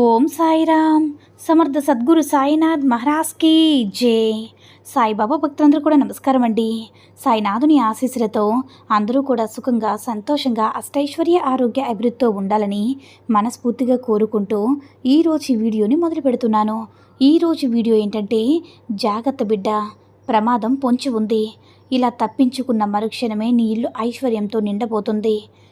ఓం సాయిరామ్. సమర్థ సద్గురు సాయినాథ్ మహారాజ్కి జై. సాయిబాబా భక్తులందరూ కూడా నమస్కారం అండి. సాయినాథుని ఆశీస్సులతో అందరూ కూడా సుఖంగా సంతోషంగా అష్టైశ్వర్య ఆరోగ్య అభివృద్ధితో ఉండాలని మనస్ఫూర్తిగా కోరుకుంటూ ఈరోజు ఈ వీడియోని మొదలు పెడుతున్నాను. ఈరోజు వీడియో ఏంటంటే జాగ్రత్త బిడ్డ ప్రమాదం పొంచి ఉంది. ఇలా తప్పించుకున్న మరుక్షణమే నీ ఇల్లు ఐశ్వర్యంతో నిండబోతుంది.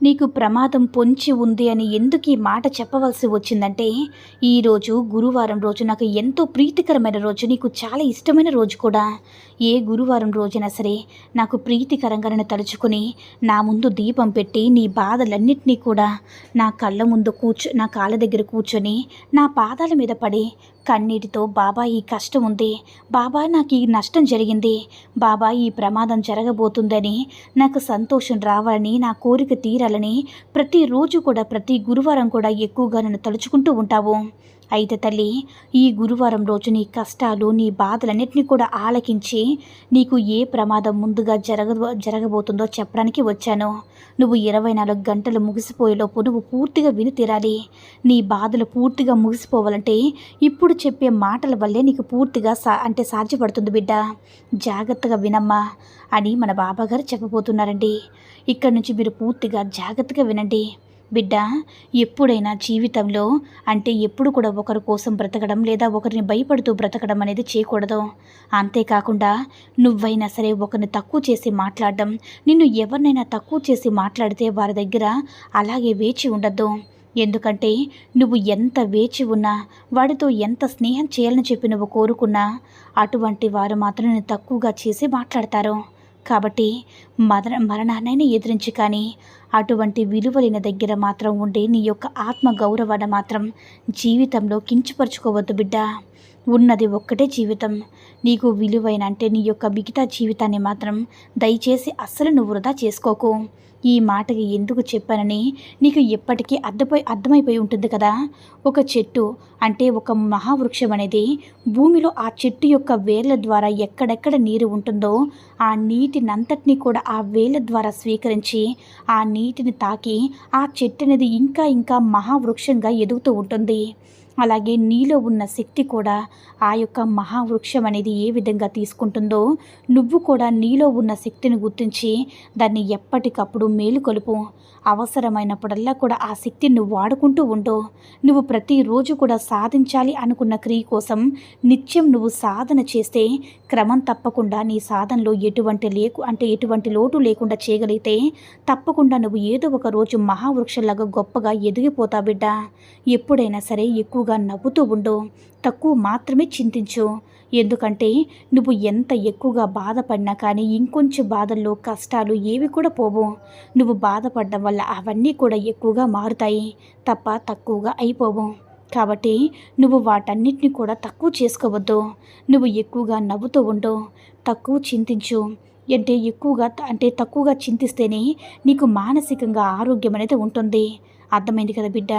నీకు ప్రమాదం పొంచి ఉంది అని ఎందుకు ఈ మాట చెప్పవలసి వచ్చిందంటే ఈరోజు గురువారం రోజు నాకు ఎంతో ప్రీతికరమైన రోజు నీకు చాలా ఇష్టమైన రోజు కూడా. ఏ గురువారం రోజైనా సరే నాకు ప్రీతికరంగా నన్ను తలుచుకుని నా ముందు దీపం పెట్టి నీ బాధలన్నింటినీ కూడా నా కళ్ళ ముందు కూర్చో నా కాళ్ళ దగ్గర కూర్చొని నా పాదాల మీద పడి కన్నీటితో బాబా ఈ కష్టం ఉంది. బాబా నాకు ఈ నష్టం జరిగింది. బాబా ఈ ప్రమాదం జరగబోతుందని నాకు సంతోషం రావాలని నా కోరిక తీరాలని ప్రతిరోజు కూడా ప్రతి గురువారం కూడా ఎక్కువగా నన్ను తలుచుకుంటూ ఉంటావు. అయితే తల్లి ఈ గురువారం రోజు నీ కష్టాలు నీ బాధలన్నింటినీ కూడా ఆలకించి నీకు ఏ ప్రమాదం ముందుగా జరగ జరగబోతుందో చెప్పడానికి వచ్చాను. నువ్వు ఇరవై నాలుగు గంటలు ముగిసిపోయేలోపు నువ్వు పూర్తిగా విని తీరాలి. నీ బాధలు పూర్తిగా ముగిసిపోవాలంటే ఇప్పుడు చెప్పే మాటల వల్లే నీకు పూర్తిగా సా అంటే సాధ్యపడుతుంది బిడ్డ. జాగ్రత్తగా వినమ్మా అని మన బాబాగారు చెప్పబోతున్నారండి. ఇక్కడి నుంచి మీరు పూర్తిగా జాగ్రత్తగా వినండి. బిడ్డ ఎప్పుడైనా జీవితంలో అంటే ఎప్పుడు కూడా ఒకరి కోసం బ్రతకడం లేదా ఒకరిని భయపడుతూ బ్రతకడం అనేది చేయకూడదు. అంతేకాకుండా నువ్వైనా సరే ఒకరిని తక్కువ చేసి మాట్లాడడం నిన్ను ఎవరినైనా తక్కువ చేసి మాట్లాడితే వారి దగ్గర అలాగే వేచి ఉండద్దు. ఎందుకంటే నువ్వు ఎంత వేచి ఉన్నా వాడితో ఎంత స్నేహం చేయాలని చెప్పి నువ్వు కోరుకున్నా అటువంటి వారు మాత్రం నేను తక్కువగా చేసి మాట్లాడతారు. కాబట్టి మరణ మరణాన్నైనా ఎదిరించి కానీ అటువంటి విలువలైన దగ్గర మాత్రం ఉండి నీ యొక్క ఆత్మ గౌరవాన్ని మాత్రం జీవితంలో కించపరుచుకోవద్దు బిడ్డ. ఉన్నది ఒక్కటే జీవితం. నీకు విలువైన అంటే నీ యొక్క మిగతా జీవితాన్ని మాత్రం దయచేసి అస్సలు నువ్వు వృధా చేసుకోకు. ఈ మాటకి ఎందుకు చెప్పానని నీకు ఎప్పటికీ అర్థమై అర్థమైపోయి ఉంటుంది కదా. ఒక చెట్టు అంటే ఒక మహావృక్షం అనేది భూమిలో ఆ చెట్టు యొక్క వేర్ల ద్వారా ఎక్కడెక్కడ నీరు ఉంటుందో ఆ నీటినంతటినీ కూడా ఆ వేళ్ళ ద్వారా స్వీకరించి ఆ నీటిని తాకి ఆ చెట్టు అనేది ఇంకా ఇంకా మహావృక్షంగా ఎదుగుతూ ఉంటుంది. అలాగే నీలో ఉన్న శక్తి కూడా ఆ యొక్క మహావృక్షం అనేది ఏ విధంగా తీసుకుంటుందో నువ్వు కూడా నీలో ఉన్న శక్తిని గుర్తించి దాన్ని ఎప్పటికప్పుడు మేలుకొలుపు అవసరమైనప్పుడల్లా కూడా ఆ శక్తిని నువ్వు వాడుకుంటూ ఉండు. నువ్వు ప్రతిరోజు కూడా సాధించాలి అనుకున్న క్రియ కోసం నిత్యం నువ్వు సాధన చేస్తే క్రమం తప్పకుండా నీ సాధనలో ఎటువంటి లేకు అంటే ఎటువంటి లోటు లేకుండా చేయగలిగితే తప్పకుండా నువ్వు ఏదో ఒక రోజు మహావృక్షంలాగా గొప్పగా ఎదిగిపోతావు బిడ్డ. ఎప్పుడైనా సరే ఎక్కువగా నవ్వుతూ ఉండు తక్కువ మాత్రమే చింతించు. ఎందుకంటే నువ్వు ఎంత ఎక్కువగా బాధపడినా కానీ ఇంకొంచెం బాధల్లో కష్టాలు ఏవి కూడా పోవు. నువ్వు బాధపడడం వల్ల అవన్నీ కూడా ఎక్కువగా మారుతాయి తప్ప తక్కువగా అయిపోవు. కాబట్టి నువ్వు వాటన్నిటిని కూడా తక్కువ చేసుకోవద్దు. నువ్వు ఎక్కువగా నవ్వుతూ ఉండు. తక్కువ చింతించు. అంటే ఎక్కువగా అంటే తక్కువగా చింతిస్తేనే నీకు మానసికంగా ఆరోగ్యం అనేది ఉంటుంది. అర్థమైంది కదా బిడ్డ?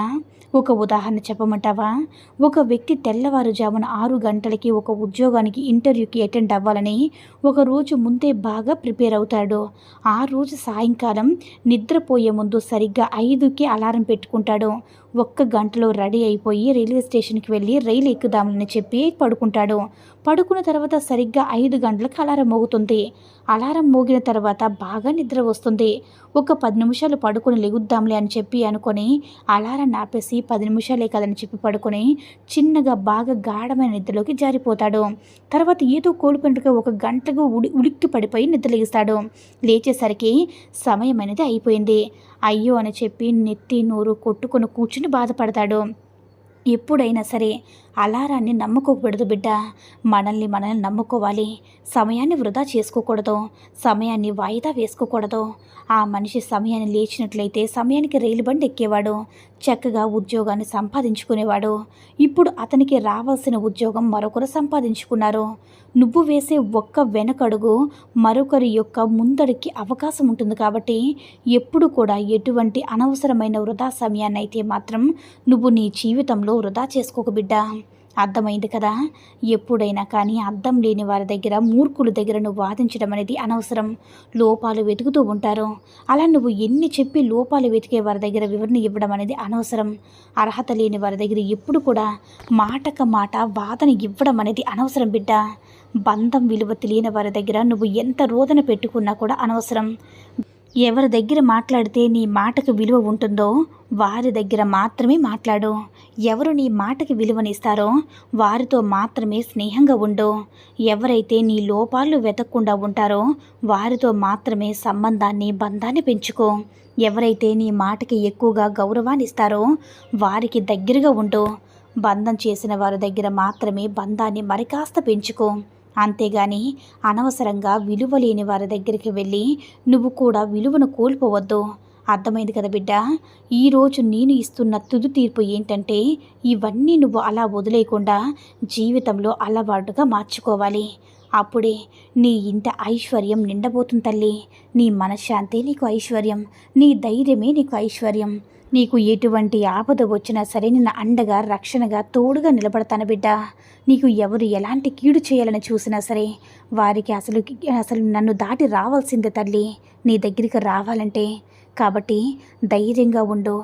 ఒక ఉదాహరణ చెప్పమంటావా? ఒక వ్యక్తి తెల్లవారుజామున ఆరు గంటలకి ఒక ఉద్యోగానికి ఇంటర్వ్యూకి అటెండ్ అవ్వాలని ఒక రోజు ముందే బాగా ప్రిపేర్ అవుతాడు. ఆ రోజు సాయంకాలం నిద్రపోయే ముందు సరిగ్గా ఐదుకి అలారం పెట్టుకుంటాడు. ఒక్క గంటలో రెడీ అయిపోయి రైల్వే స్టేషన్కి వెళ్ళి రైలు ఎక్కుదామని చెప్పి పడుకుంటాడు. పడుకున్న తర్వాత సరిగ్గా ఐదు గంటలకు అలారం మోగుతుంది. అలారం మోగిన తర్వాత బాగా నిద్ర వస్తుంది. ఒక పది నిమిషాలు పడుకొని లెగుద్దాంలే అని చెప్పి అనుకొని అలారం ఆపేసి పది నిమిషాలే కదని చెప్పి పడుకొని చిన్నగా బాగా గాఢమైన నిద్రలోకి జారిపోతాడు. తర్వాత ఏదో కోల్పోయినట్టుగా ఒక గంటకు ఉడి ఉలిక్కి పడిపోయి నిద్రలేగిస్తాడు లేచేసరికి సమయం అనేది అయిపోయింది. అయ్యో అని చెప్పి నెత్తి నోరు కొట్టుకొని కూర్చుని బాధపడతాడు. ఎప్పుడైనా సరే అలారాన్ని నమ్ముకోకూడదు బిడ్డ. మనల్ని మనల్ని నమ్ముకోవాలి. సమయాన్ని వృధా చేసుకోకూడదు. సమయాన్ని వాయిదా వేసుకోకూడదు. ఆ మనిషి సమయాన్ని లేచినట్లయితే సమయానికి రైలు బండి ఎక్కేవాడు. చక్కగా ఉద్యోగాన్ని సంపాదించుకునేవాడు. ఇప్పుడు అతనికి రావాల్సిన ఉద్యోగం మరొకరు సంపాదించుకున్నారు. నువ్వు వేసే ఒక్క వెనకడుగు మరొకరి యొక్క ముందడికి అవకాశం ఉంటుంది కాబట్టి ఎప్పుడు కూడా ఎటువంటి అనవసరమైన వృధా సమయాన్ని అయితే మాత్రం నువ్వు నీ జీవితంలో వృధా చేసుకోక బిడ్డ. అర్థమైంది కదా? ఎప్పుడైనా కానీ అర్థం లేని వారి దగ్గర మూర్ఖుల దగ్గర నువ్వు వాదించడం అనేది అనవసరం. లోపాలు వెతుకుతూ ఉంటారు. అలా నువ్వు ఎన్ని చెప్పి లోపాలు వెతికే వారి దగ్గర వివరణ ఇవ్వడం అనేది అనవసరం. అర్హత లేని వారి దగ్గర ఎప్పుడు కూడా మాటక మాట వాదన ఇవ్వడం అనేది అనవసరం బిడ్డ. బంధం విలువ తెలియని వారి దగ్గర నువ్వు ఎంత రోదన పెట్టుకున్నా కూడా అనవసరం. ఎవరి దగ్గర మాట్లాడితే నీ మాటకు విలువ ఉంటుందో వారి దగ్గర మాత్రమే మాట్లాడు. ఎవరు నీ మాటకి విలువనిస్తారో వారితో మాత్రమే స్నేహంగా ఉండు. ఎవరైతే నీ లోపాలు వెతకకుండా ఉంటారో వారితో మాత్రమే సంబంధాన్ని బంధాన్ని పెంచుకో. ఎవరైతే నీ మాటకి ఎక్కువగా గౌరవాన్ని ఇస్తారో వారికి దగ్గరగా ఉండు. బంధం చేసిన వారి దగ్గర మాత్రమే బంధాన్ని మరికాస్త పెంచుకో. అంతేగాని అనవసరంగా విలువ లేని వారి దగ్గరికి వెళ్ళి నువ్వు కూడా విలువను కోల్పోవద్దు. అర్థమైంది కదా బిడ్డ? ఈరోజు నేను ఇస్తున్న తుది తీర్పు ఏంటంటే ఇవన్నీ నువ్వు అలా వదిలేయకుండా జీవితంలో అలవాటుగా మార్చుకోవాలి. అప్పుడే నీ ఇంట ఐశ్వర్యం నిండబోతుంది తల్లి. నీ మనశ్శాంతి నీకు ఐశ్వర్యం. నీ ధైర్యమే నీకు ఐశ్వర్యం. నీకు ఎటువంటి ఆపద వచ్చినా సరే నిన్న అండగా రక్షణగా తోడుగా నిలబడతాను బిడ్డ. నీకు ఎవరు ఎలాంటి కీడు చేయాలని చూసినా సరే వారికి అసలు అసలు నన్ను దాటి రావాల్సిందే తల్లి. నీ దగ్గరికి రావాలంటే కాబట్టి ధైర్యంగా ఉండు.